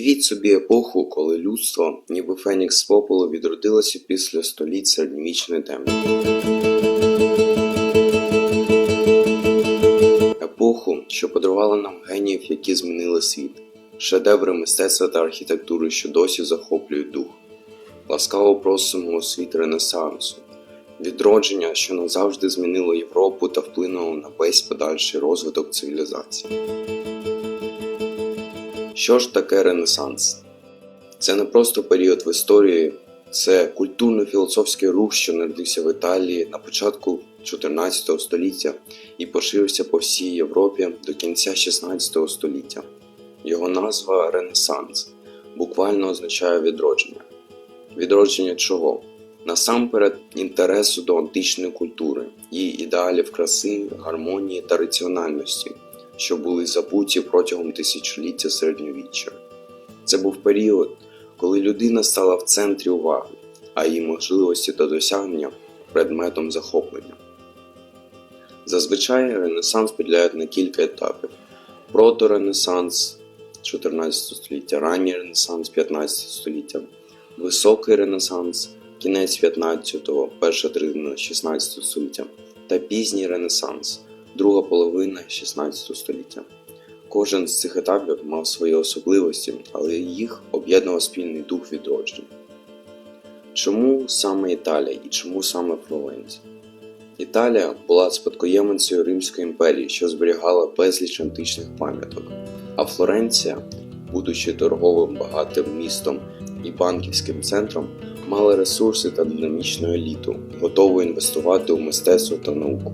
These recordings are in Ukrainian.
Уявіть собі епоху, коли людство, ніби Фенікс з відродилося після століть середньовічної темряви. Епоху, що подарувала нам геніїв, які змінили світ, шедеври мистецтва та архітектури, що досі захоплюють дух. Ласкаво просимо у світ Ренесансу, відродження, що назавжди змінило Європу та вплинуло на весь подальший розвиток цивілізації. Що ж таке Ренесанс? Це не просто період в історії, це культурно-філософський рух, що народився в Італії на початку 14 століття і поширився по всій Європі до кінця 16 століття. Його назва Ренесанс буквально означає відродження. Відродження чого? Насамперед інтересу до античної культури, її ідеалів краси, гармонії та раціональності, що були забуті протягом тисячоліття середньовіччя. Це був період, коли людина стала в центрі уваги, а її можливості та досягнення предметом захоплення. Зазвичай Ренесанс поділяють на кілька етапів: проторенесанс 14 століття, ранній Ренесанс 15 століття, Високий Ренесанс, кінець 15-го, перша третина 16 століття та пізній Ренесанс, друга половина 16 століття. Кожен з цих етапів мав свої особливості, але їх об'єднував спільний дух відродження. Чому саме Італія і чому саме Флоренція? Італія була спадкоємицею Римської імперії, що зберігала безліч античних пам'яток, а Флоренція, будучи торговим багатим містом і банківським центром, мала ресурси та динамічну еліту, готову інвестувати у мистецтво та науку.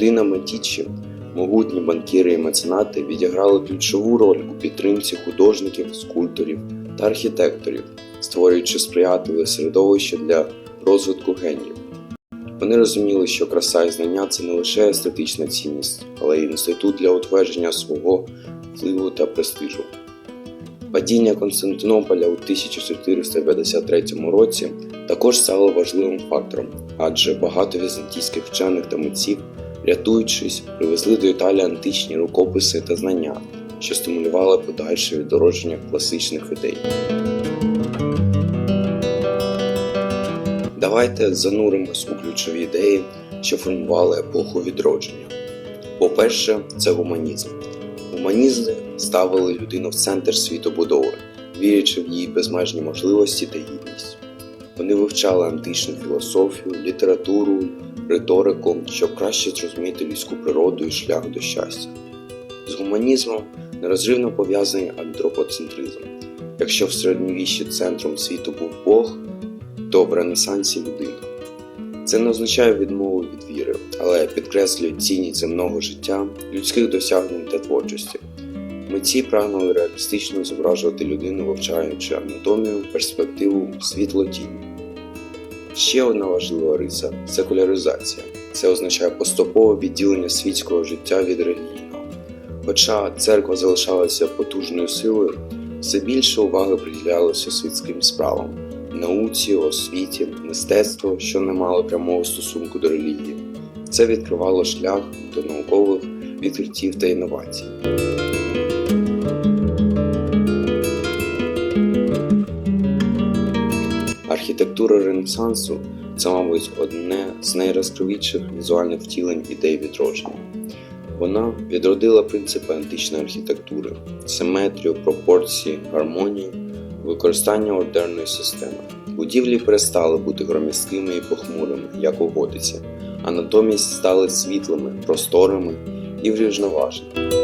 Родина Медічі, могутні банкіри і меценати відіграли ключову роль у підтримці художників, скульпторів та архітекторів, створюючи сприятливе середовище для розвитку геніїв. Вони розуміли, що краса і знання це не лише естетична цінність, але й інститут для утвердження свого впливу та престижу. Падіння Константинополя у 1453 році також стало важливим фактором, адже багато візантійських вчених та митців, рятуючись, привезли до Італії античні рукописи та знання, що стимулювали подальше відродження класичних ідей. Давайте зануримось у ключові ідеї, що формували епоху відродження. По-перше, це гуманізм. Гуманізми ставили людину в центр світобудови, вірячи в її безмежні можливості та гідність. Вони вивчали античну філософію, літературу, риторику, щоб краще зрозуміти людську природу і шлях до щастя. З гуманізмом нерозривно пов'язаний антропоцентризм. Якщо в середньовіччі центром світу був Бог, то в Ренесансі людина. Це не означає відмову від віри, але підкреслює цінність земного життя, людських досягнень та творчості. Митці прагнули реалістично зображувати людину, вивчаючи анатомію, перспективу, світло тінь. Ще одна важлива риса секуляризація. Це означає поступове відділення світського життя від релігійного. Хоча церква залишалася потужною силою, все більше уваги приділялося світським справам науці, освіті, мистецтво, що не мало прямого стосунку до релігії. Це відкривало шлях до наукових відкриттів та інновацій. Архітектура Ренесансу це, мабуть, одне з найрозкривіших візуальних втілень ідей відродження. Вона відродила принципи античної архітектури, симетрію, пропорції, гармонію, використання ордерної системи. Будівлі перестали бути громісткими і похмурими, як у готиці, а натомість стали світлими, просторими і врівноваженими.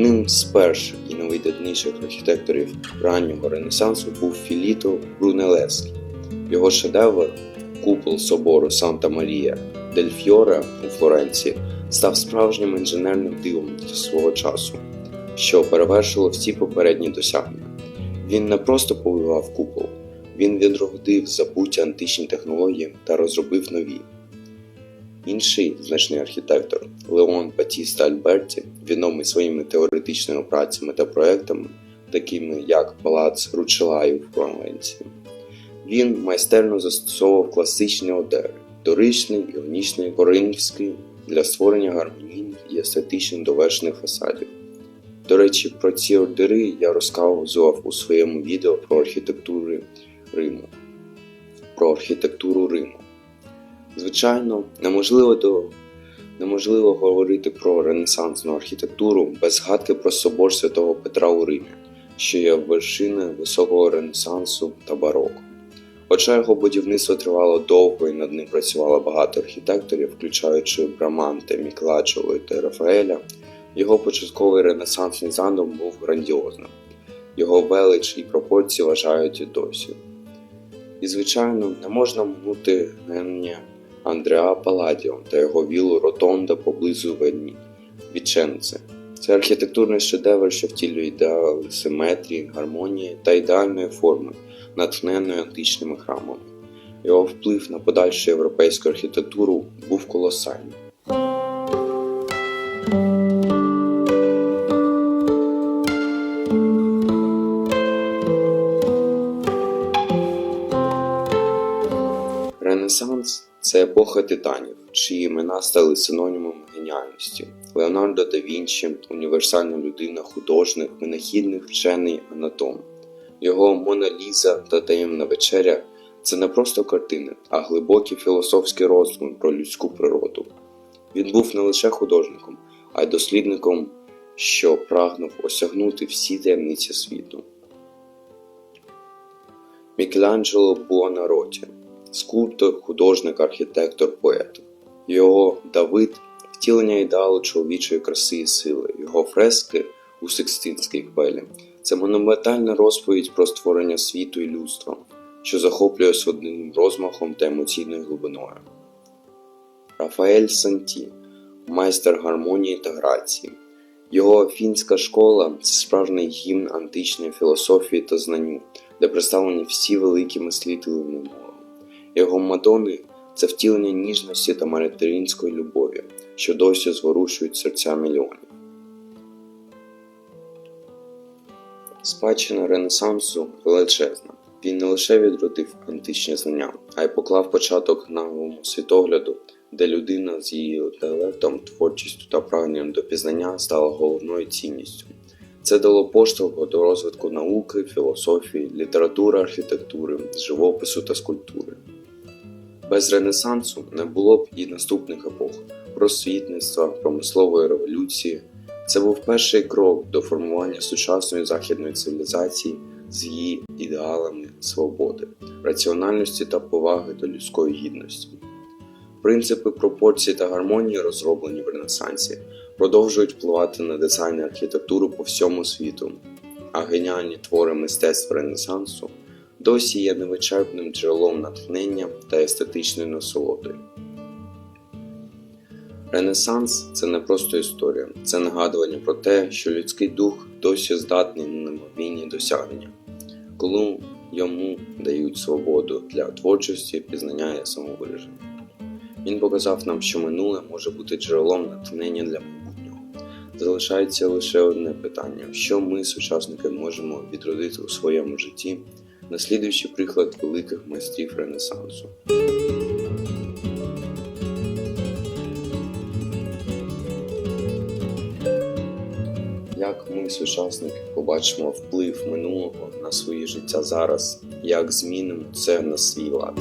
Одним з перших і найвидатніших архітекторів раннього Ренесансу був Філіто Брунелеский. Його шедевр купол собору Санта Марія дель Фьоре у Флоренції став справжнім інженерним дивом для свого часу, що перевершило всі попередні досягнення. Він не просто побудував купол, він відродив забуті античні технології та розробив нові. Інший значний архітектор Леон Батіста Альберті, відомий своїми теоретичними працями та проектами, такими як Палац Ручелаю в Флоренції, Він майстерно застосовував класичні одери, доричний, іонічний, коринфський для створення гармонійних і естетично довершених фасадів. До речі, про ці ордери я розказував у своєму відео про архітектуру Риму. Про архітектуру Риму. Звичайно, неможливо, до... неможливо говорити про ренесансну архітектуру без згадки про собор святого Петра у Римі, що є вершиною високого ренесансу та бароко. Хоча його будівництво тривало довго і над ним працювало багато архітекторів, включаючи Браманте, Мікеланджело та Рафаеля, його початковий ренесансний задум був грандіозним. Його велич і пропорції вважають і досі. І, звичайно, не можна минути генія Андреа Паладіо та його вілу Ротонда поблизу Вені Віченце. Це архітектурний шедевр, що втілює ідеали симетрії, гармонії та ідеальної форми, натхненої античними храмами. Його вплив на подальшу європейську архітектуру був колосальний. Це епоха титанів, чиї імена стали синонімами геніальності. Леонардо да Вінчі універсальна людина, художник, винахідник, вчений, анатом. Його Мона Ліза та таємна вечеря це не просто картини, а глибокі філософські роздуми про людську природу. Він був не лише художником, а й дослідником, що прагнув осягнути всі таємниці світу. Мікеланджело Буонароті скульптор, художник, архітектор, поет. Його Давид втілення ідеалу чоловічої краси і сили, його фрески у Сикстинській квелі це монументальна розповідь про створення світу і людства, що захоплює своїм розмахом та емоційною глибиною. Рафаель Санті майстер гармонії та грації. Його фінська школа це справжній гімн античної філософії та знанню, де представлені всі великі мислителі минулого. Його Мадони це втілення ніжності та материнської любові, що досі зворушують серця мільйонів. Спадщина Ренесансу величезна. Він не лише відродив античні знання, а й поклав початок новому світогляду, де людина з її інтелектом, творчістю та прагненням до пізнання стала головною цінністю. Це дало поштовх до розвитку науки, філософії, літератури, архітектури, живопису та скульптури. Без Ренесансу не було б і наступних епох просвітництва, промислової революції. Це був перший крок до формування сучасної західної цивілізації з її ідеалами свободи, раціональності та поваги до людської гідності. Принципи пропорції та гармонії, розроблені в Ренесансі, продовжують впливати на дизайн і архітектуру по всьому світу, а геніальні твори мистецтв Ренесансу досі є невичерпним джерелом натхнення та естетичної насолоди. Ренесанс це не просто історія, це нагадування про те, що людський дух досі здатний на неймовірні досягнення, коли йому дають свободу для творчості, пізнання і самовираження. Він показав нам, що минуле може бути джерелом натхнення для майбутнього. Залишається лише одне питання: що ми, сучасники, можемо відродити у своєму житті, наслідуючи приклад великих майстрів Ренесансу. Як ми, сучасники, побачимо вплив минулого на своє життя зараз, як змінимо це на свій лад.